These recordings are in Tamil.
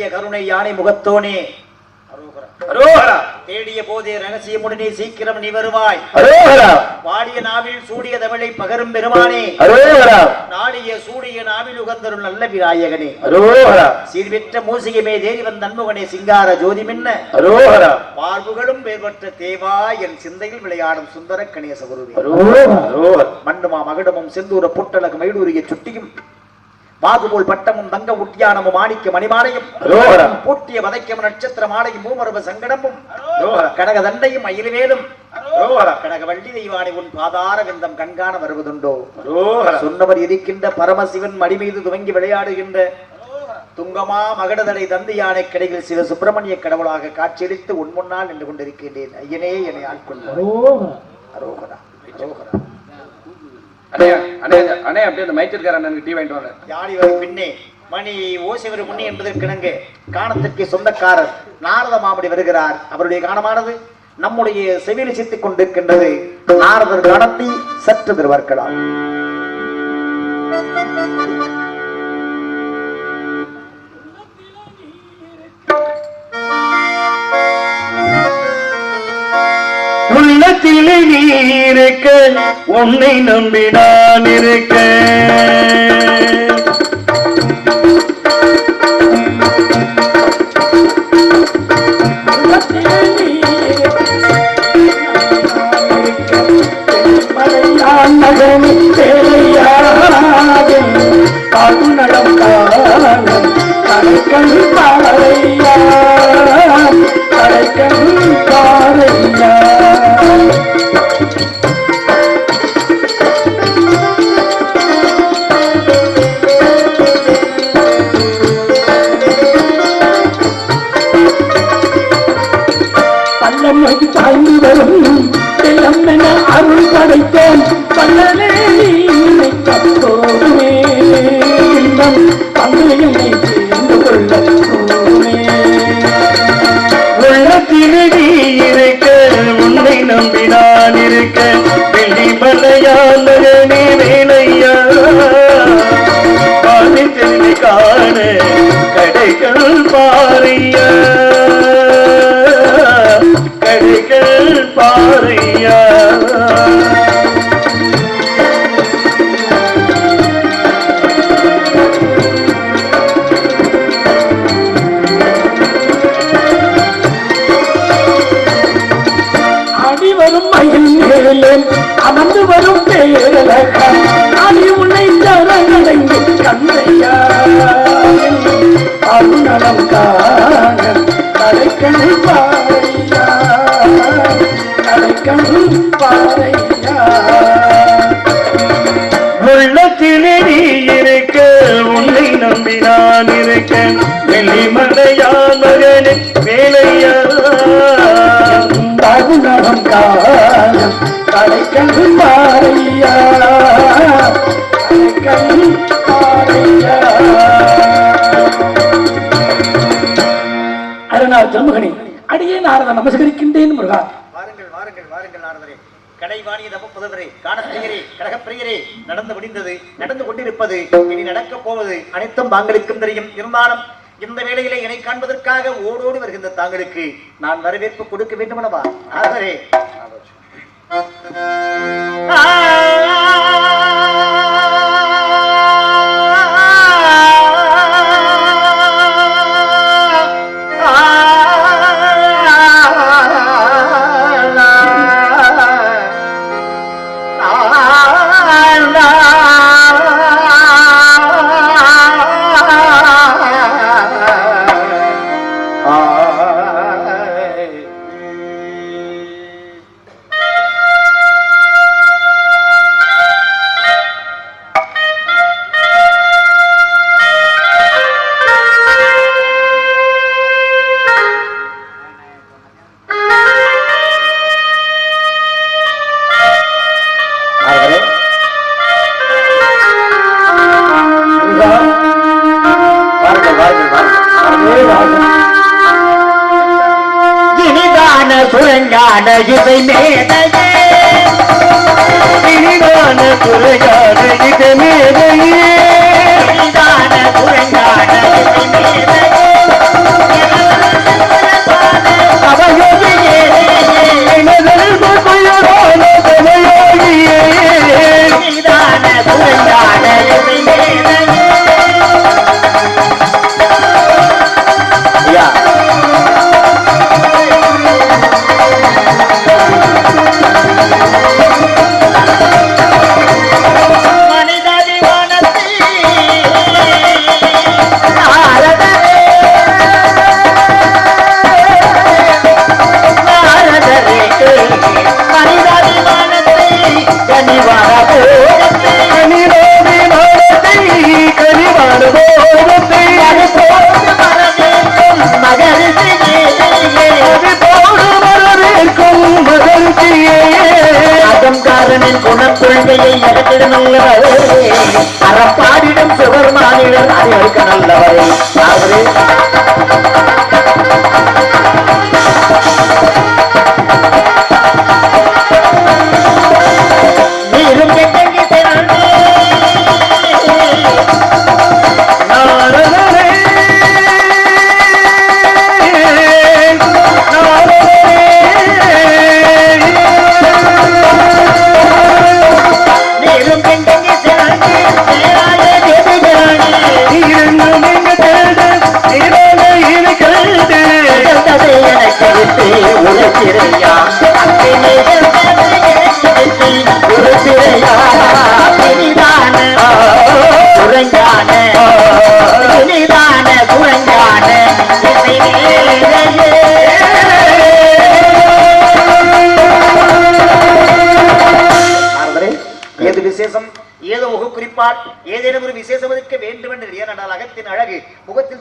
அழகிய கருணை யானை முகத்தோனே. அரோகரா தேடிய போதே ரகசியமுடனே சீக்கிரம் நீ வருவாய். அரோகரா. வாடிய நாவில் சூடிய தமிழை பகரும் பெருமானே. அரோகரா. நாடிய சூடிய நாவில் உகந்தருள் நல்ல விநாயகனே. அரோகரா. சீர்பெற்ற மூசிகமே தேடி வந்த அன்புகனே சிங்கார ஜோதி மின்ன. அரோகரா. வாழ்வுகளும் வேறுபட்ட தேவா என் சிந்தையில் விளையாடும் சுந்தர கணேச குருவே மண்ணுமா மகுடமும் செந்தூர புட்டழகு மயிலூரிய சுட்டியும். மாதுபோல் பட்டமும் தங்க உட்டியானமும் மாணிக்க மணிமாலையும். பூட்டிய வதைக்கும் நட்சத்திர மாலையும் மூமரப சங்கடமும் கடக தண்டையும் மயிலுவேலும் அரோகரா கடக வள்ளி தெய்வானை உன் பாதார விந்தம் கண்காண வருவதுண்டோ? சொன்னவர் இருக்கின்ற பரமசிவன் மடி மீது துவங்கி விளையாடுகின்ற துங்கமா மகடதடை தந்தி யானை கடையில் சிவ சுப்பிரமணிய கடவுளாக காட்சியளித்து உன் முன்னால் நின்று கொண்டிருக்கின்றேன். ஐயனே என்னை ஆட்கொள்ள அரோகரா அரோகரா. அண்ணே அண்ணே அண்ணே அப்படியே அந்த மைத்திருக்கார அண்ணனுக்கு டீ வாங்கிட்டு வாங்க. யாழி வரை பின்னே மணி ஓசைவர் முன்னே என்பதற்கிணங்க காணத்திற்கு சொந்தக்காரர் நாரத மாமடி வருகிறார். அவருடைய காணமானது நம்முடைய செவியில் சித்திக் கொண்டிருக்கின்றது. நாரதர் காணத்தை சற்று திருவர்க்கலாம் இருக்க உன்னை நம்பி நான் இருக்க பள்ளம் அருணலம் காண கடைக்கணு பாறையா? கடைக்கணு பாறையா? உள்ளத்திலே நீ இருக்க உன்னை நம்பி நான் இருக்க. வெள்ளி மகனே வேலையா காலம் பாறையா? பாறையா? ஜன்மகனே அடியே நாரத நமஸ்கரிக்கின்றேன் முருகா. வாருங்கள் வாருங்கள் வாருங்கள் நாரதரே. கடைவாணிய புதவரே காணப்பிரியரே நடந்து முடிந்தது நடந்து கொண்டிருப்பது இனி நடக்கப் போவது அனைத்தும் தாங்களுக்கும் தெரியும். இருந்தாலும் இந்த வேளையிலே என்னை காண்பதற்காக ஓடோடி வருகின்ற தாங்களுக்கு நான் வரவேற்பு கொடுக்க வேண்டுமனவா நாரதரே. நாரதரே சுரங்கான இசை மேதையே இனிதான துறையான இது மேதையே அரணில் குணக்கொள்கையை நடத்திட நல்லவரே. அறப்பாடிடும் சுகர் மாநிலம் அறிவிக்க நல்லவரே அவரே?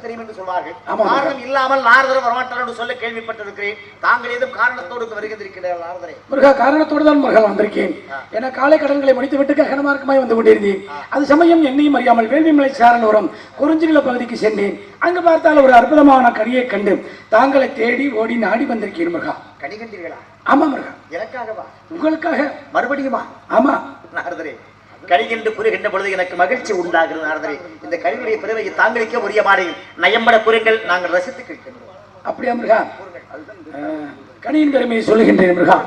தெரியும் என்று சொல்வார்கள். காரணம் இல்லாமல் நாரதர் வரமாட்டார் என்று சொல்ல கேள்விப்பட்டிருக்கிறேன். தாங்கள் ஏதும் காரணத்தோடு வருகின்றிருக்கிறார் நாரதரே? முருகா காரணத்தோடு தான் முருகா வந்திருக்கேன். என காலை கடன்களை முடித்து விட்டு ககனமார்க்கமாய் வந்து கொண்டிருந்தேன். அது சமயம் என்னையும் அறியாமல் வேள்விமலை சாரனோரம் குறிஞ்சிநில பகுதிக்கு சென்றேன். அங்கு பார்த்தால் ஒரு அற்புதமான கனியை கண்டு தாங்களை தேடி ஓடி நாடி வந்திருக்கேன் முருகா. கணிகண்டீர்களா ஆமா முருகா. எனக்காகவா? உங்களுக்காக. மறுபடியுமா? ஆமா. நாரதரே கணிகென்று கூறுகின்ற பொழுது எனக்கு மகிழ்ச்சி உண்டாகிறது நாரதரே. இந்த கனிவுடைய பெருமையை தாங்களுக்கே உரிய மாறி நயம்பட கூறுங்கள். நாங்கள் ரசித்து கேட்கின்றோம். அப்படியா முருகா? கனியின் பெருமையை சொல்லுகின்றேன் முருகா.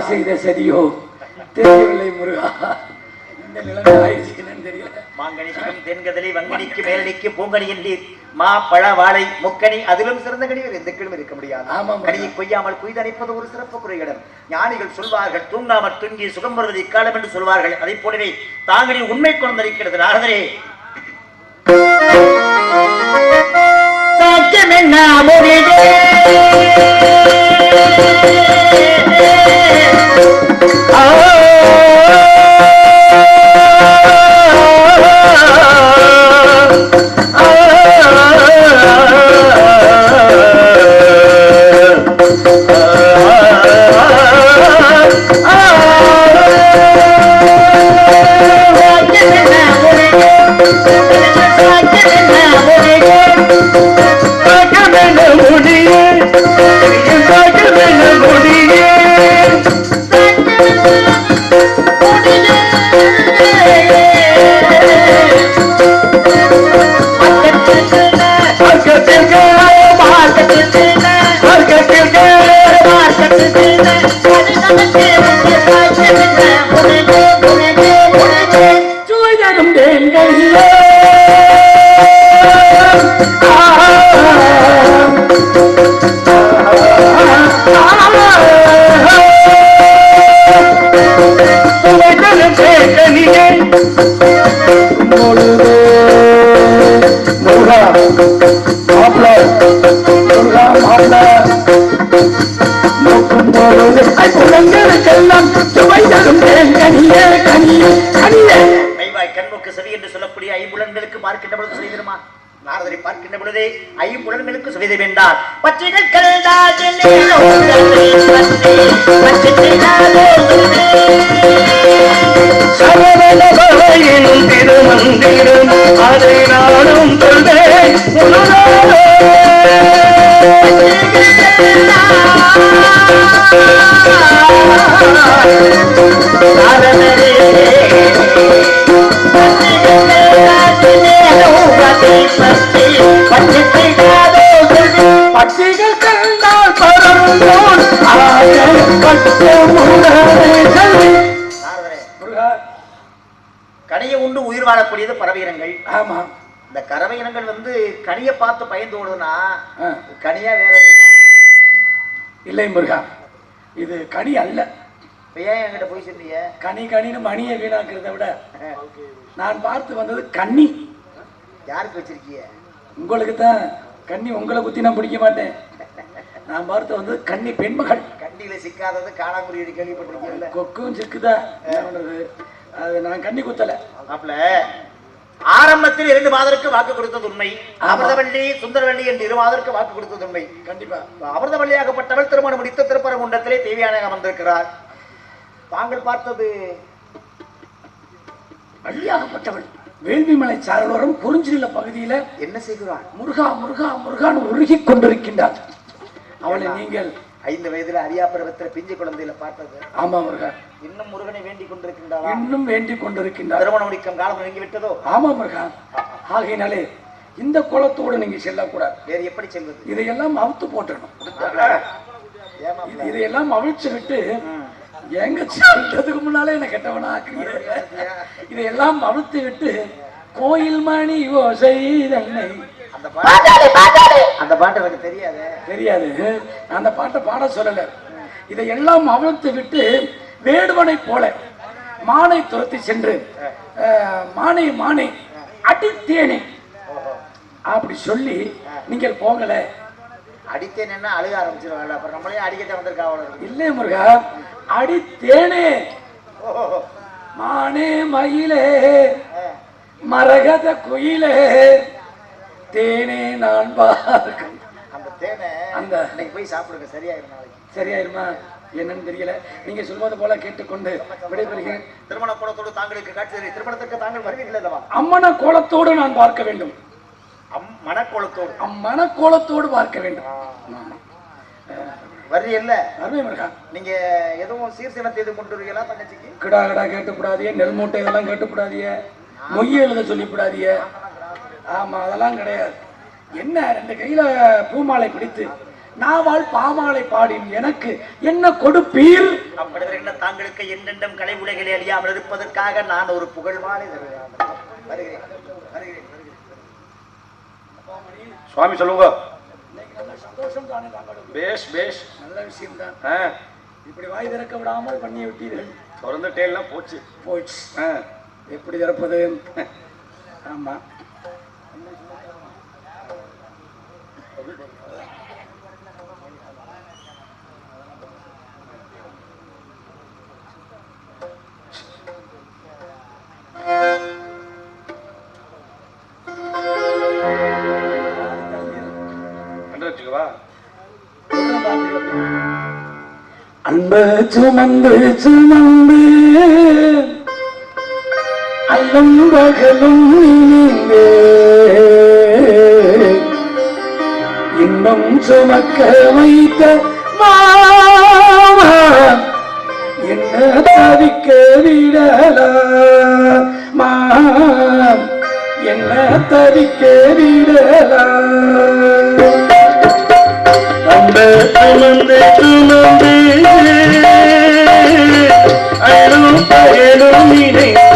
யார் செய்த சதியோ தெரியவில்லை முருகா. இந்த நிலைமை ஆயிடுச்சு என்னன்னு தெரியல. மாங்கனிக்கும் தென்கதலி வங்கனிக்கு மேலடிக்கு பூங்கனி என்றீர் மா பழ வாழை முக்கனி அதிலும் சிறந்த கனி வேறு எந்த கிழமை இருக்க முடியாது. ஆமாம். கனியை கொய்யாமல் குய்தணைப்பது ஒரு சிறப்பு குறையிடம் ஞானிகள் சொல்வார்கள் தூங்காமல் தூங்கி சுகம் வருவது இக்காலம் என்று சொல்வார்கள். அதை போலவே தாங்களின் உண்மை கொண்டிருக்கிறது நாரதரே. சாக்கியம் என்ன Oh சுவை நோக்கும் சுவை தரும் கனியே கனியே செவி என்று சொல்லக்கூடிய ஐம்புலன்களுக்கு பார்க்கின்ற பொழுது சொல்லிவிடுமா நாரதரை பார்க்கின்ற பொழுதே ஐம்புலன்களுக்கு சுவைதை வேண்டார் பச்சைகள் கண்டால் என்னையோ திருமந்திரம் அதை நானும் பட்சிகள் கண்டால் பரந்தோன் ஆக பட்டு முரளை கனியை உண்டு உயிர் வாழக்கூடியது பறவை இனங்கள். ஆமா. இந்த கறவை இனங்கள் வந்து கனியை பார்த்து பயந்து ஓடுதுன்னா. கனியா வேற? இல்லை முருகா இது கனி அல்ல. ஏன் என்கிட்ட போய் சொன்னீங்க கனி கனின்னு மணியை வீணாக்குறதை விட நான் பார்த்து வந்தது கன்னி. யாருக்கு வச்சிருக்கீங்க? உங்களுக்கு தான் கன்னி உங்களை குத்தி நான் பிடிக்க மாட்டேன். நான் பார்த்து வந்தது கன்னி பெண்மகள். கண்டியில சிக்காதது காணாங்குருவி கேள்விப்பட்டிருக்கீங்கல்ல. கொக்கும் சிக்குதா? அது நான் கன்னி குத்தல. மாப்பிள ஆரம்பத்தில் இரண்டு மாதருக்கு வாக்கு கொடுத்தது உண்மை. அமிர்தவள்ளி சுந்தரவள்ளி என்று இரு மாதருக்கு வாக்கு கொடுத்தது உண்மை. கண்டிப்பா. அமிர்தவள்ளியாகப்பட்டவள் திருமணம் முடித்த திருப்பரங்குன்றத்திலே தேவியான அமர்ந்திருக்கிறார். தாங்கள் பார்த்தது வழியாகப்பட்டவள் வேள்விமலை சாரலோரம் குறிஞ்சிநில பகுதியில என்ன செய்கிறாள்? முருகா முருகா முருகான்னு உருகிக் கொண்டிருக்கின்றார் அவளை நீங்கள் ஐந்து வயதுல அரியா பருவத்தில் பிஞ்சு குழந்தையில பார்த்தது. ஆமா முருகா. இன்னும் முருகனை வேண்டிக் கொண்டிருக்கின்றாரா? இன்னும் வேண்டிக் கொண்டிருக்கின்றார். திருமணம் முடிக்கும் காலம் நெருங்கி விட்டதோ ஆமா முருகா. ஆகையினாலே இந்த குளத்தோடு நீங்க செல்லக்கூடாது. வேறு எப்படி செல்வது? இதையெல்லாம் அவுத்து போட்டுடணும் இதையெல்லாம் அவிழ்ச்சு விட்டு எங்க செல்றதுக்கு முன்னாலே என்ன கெட்டவனா இதையெல்லாம் அவிழ்த்து விட்டு கோயில் மணி ஓசை தன்னை அந்த பாட்டு அந்த பாட்டு எனக்கு தெரியாது. தெரியாது. நான் அந்த பாட்டை பாட சொல்லல. இதையெல்லாம் அவிழ்த்து விட்டு வேடுவனை போல மானை துரத்தி சென்று மானே மானே அடித்தேனே. அப்படி சொல்லி நீங்கள் போகல அடித்தேன் என்ன அழுக ஆரம்பிச்சிருவாங்க அப்புறம் நம்மளே அடிக்கத்தை வந்திருக்கா அவ்வளோ இல்லை முருகா அடித்தேனே. மானே மயிலே மரகத குயிலே தேனே நான் பார்க்கும். அந்த தேனை அந்த இன்னைக்கு போய் சாப்பிடுங்க சரியாயிரும் நாளைக்கு. சரியாயிருமா? என்னன்னு தெரியல. நீங்க சொல்வது போல கேட்டுக்கொண்டு விடைபெறுகிறேன். திருமண கூடத்தோடு தாங்களுக்கு காட்சி தரு. திருமணத்திற்கு தாங்கள் வருவீர்கள் அம்மன கோலத்தோடு நான் பார்க்க வேண்டும். அம் மனக்கோலத்தோடு அம்மன கோலத்தோடு பார்க்க வேண்டும். ஆமா. வர்றீல்ல அருமை முருகா. நீங்க எதுவும் சீர்சினத்தை எதுவும் கொண்டு தங்கச்சிக்கு? கிடா கிடா கேட்டுக்கூடாதியே நெல் மூட்டை இதெல்லாம் கேட்டுக்கூடாதியே மொய் எழுத சொல்லிக்கூடாதியே ஆமா அதெல்லாம் கிடையாது. என்ன ரெண்டு கையில பூமாலை பிடித்து நாவால் பாமாலை பாடின் எனக்கு என்ன கொடுப்பீர்? அப்படி என்ன தாங்களுக்கு என்னென்றும் கலை உலகிலே அழியாமல் இருப்பதற்காக நான் ஒரு புகழ் மாலை வருகிறேன் சுவாமி சொல்லுங்க. சந்தோஷம் தானே பேஷ் பேஷ். நல்ல விஷயம்தான். ஆ. இப்படி வாய் திறக்க விடாமல் பண்ணி விட்டீர்கள். திறந்துட்டேலாம் போச்சு. போயிடுச்சு ஆ. எப்படி திறப்பது? ஆமா. சுமந்து சுமந்து. அல்லும் பகலும் நீங்க இன்னும் சுமக்க வைத்த மாமா என்ன தவிக்க விடலாமா என்ன தவிக்க விடலாம் அந்த சுமந்து சுமந்து. பகலும்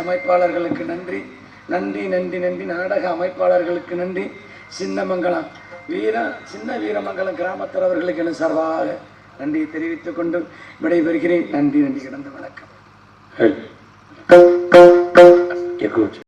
அமைப்பாளர்களுக்கு நன்றி. நன்றி நன்றி நன்றி. நாடக அமைப்பாளர்களுக்கு நன்றி. சின்னமங்கலம் வீர சின்ன வீரமங்கலம் கிராமத்தில் அவர்களுக்கு என சார்பாக நன்றியை தெரிவித்துக் கொண்டு விடைபெறுகிறேன். நன்றி நன்றி. கிடந்த வணக்கம். Dziękuję.